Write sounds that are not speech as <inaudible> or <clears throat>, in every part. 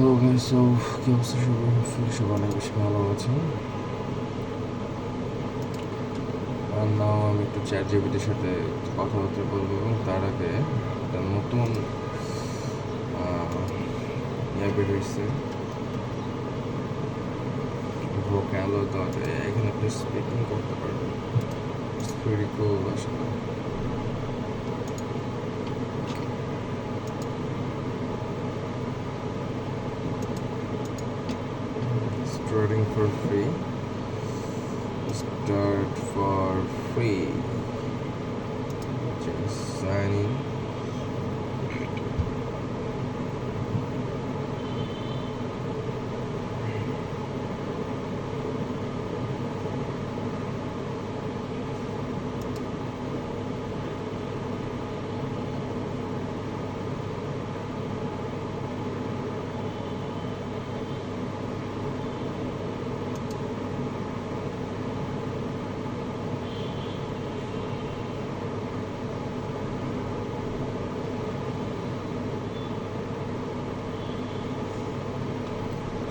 Hello guys so কি অবস্থা সবাই সবাই অনেক বেশি ভালো আছেন। আর নাও আমি একটু চ্যাট জিবিটির সাথে কথা বলতে বলব। এবং তার আগে একটা নতুন ইয়ে বের হয়েছে ভোক্যালো ডট এখানে আপনি স্পিকিং করতে পারবেন। ভেরি কুল আসলে। Starting for free. Start for free. Just sign in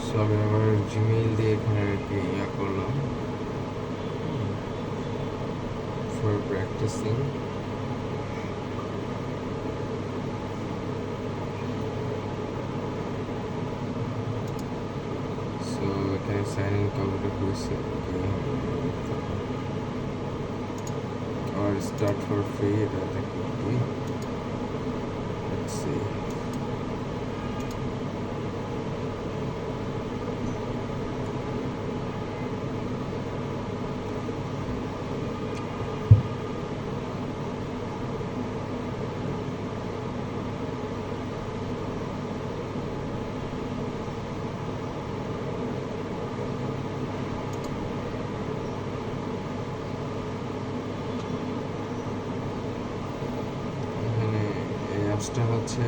so আমি আমার জিমেইল দিয়ে এখানে আর কি ইয়া করলাম ফর প্র্যাকটিসিং সো এখানে সাইন ইন কমপ্লিট হয়েছে আর স্টার্ট ফর ফ্রি এটা দেখো কি Let's see. অ্যাপসটা হচ্ছে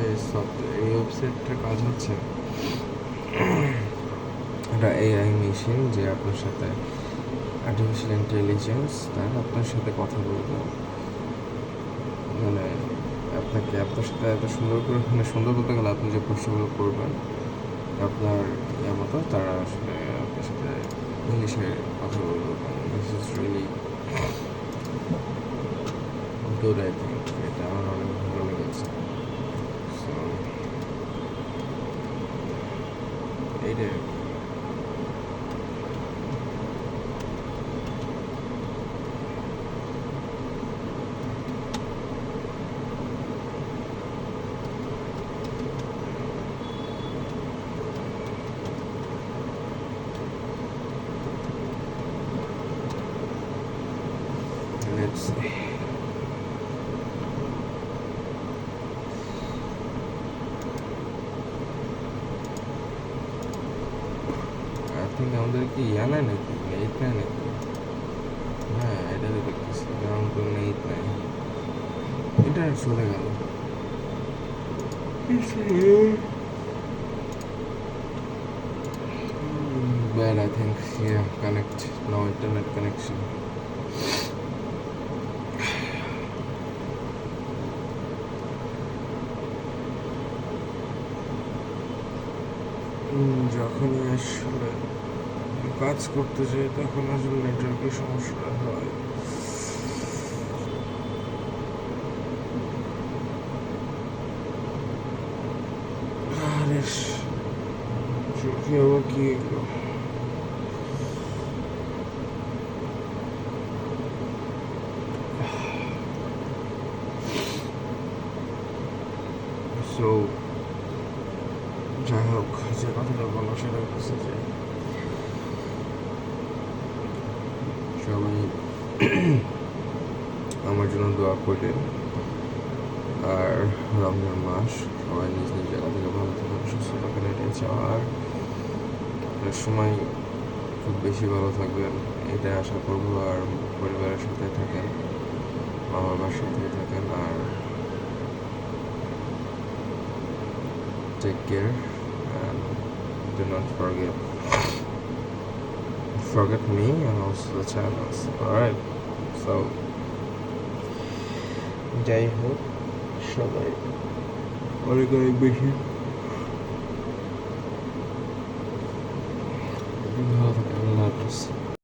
এই ওয়েবসাইটটার কাজ হচ্ছে এটা এআই মেশিন যে আপনার সাথে আর্টিফিশিয়াল ইন্টেলিজেন্স তার আপনার সাথে কথা বলবে। মানে আপনাকে, আপনার সাথে এত সুন্দর করে মানে সুন্দর বলতে গেলে আপনি যে প্রশ্নগুলো করবেন, আপনার ইয়ে মতো তারা আসলে আপনার সাথে ইংলিশে কথা বলবে। This is really good I think এটা আমার Let's see. see. I think আমাদের কি ইয়া নেয় নাকি এইট নেয় নাকি হ্যাঁ এটা তো দেখতেছি রাউন্ড টু এইট নেয় এটা চলে গেল Bad, I think. Yeah, connect. No internet connection. উম, যখনই আসলে কাজ করতে যাই তখন আসলে নেটওয়ার্কের সমস্যা হয়। যাই হোক, যে কথাটা বললাম সেটা হচ্ছে যে সবাই <clears throat> আমার জন্য দোয়া করে আর রমজান মাস, সবাই নিজ নিজ জায়গা থেকে ভালো থাকেন, সুস্থ থাকেন, এটাই চাওয়া আর আপনার সময় খুব বেশি ভালো থাকবেন এটাই আশা করব। আর পরিবারের সাথে থাকেন মা বাবার সাথে থাকেন, আর take care and do not forget forget me and also the channels. Alright so যাই হোক সবাই অনেক অনেক বেশি ভালো থাকে আল্লাহ হাফিজ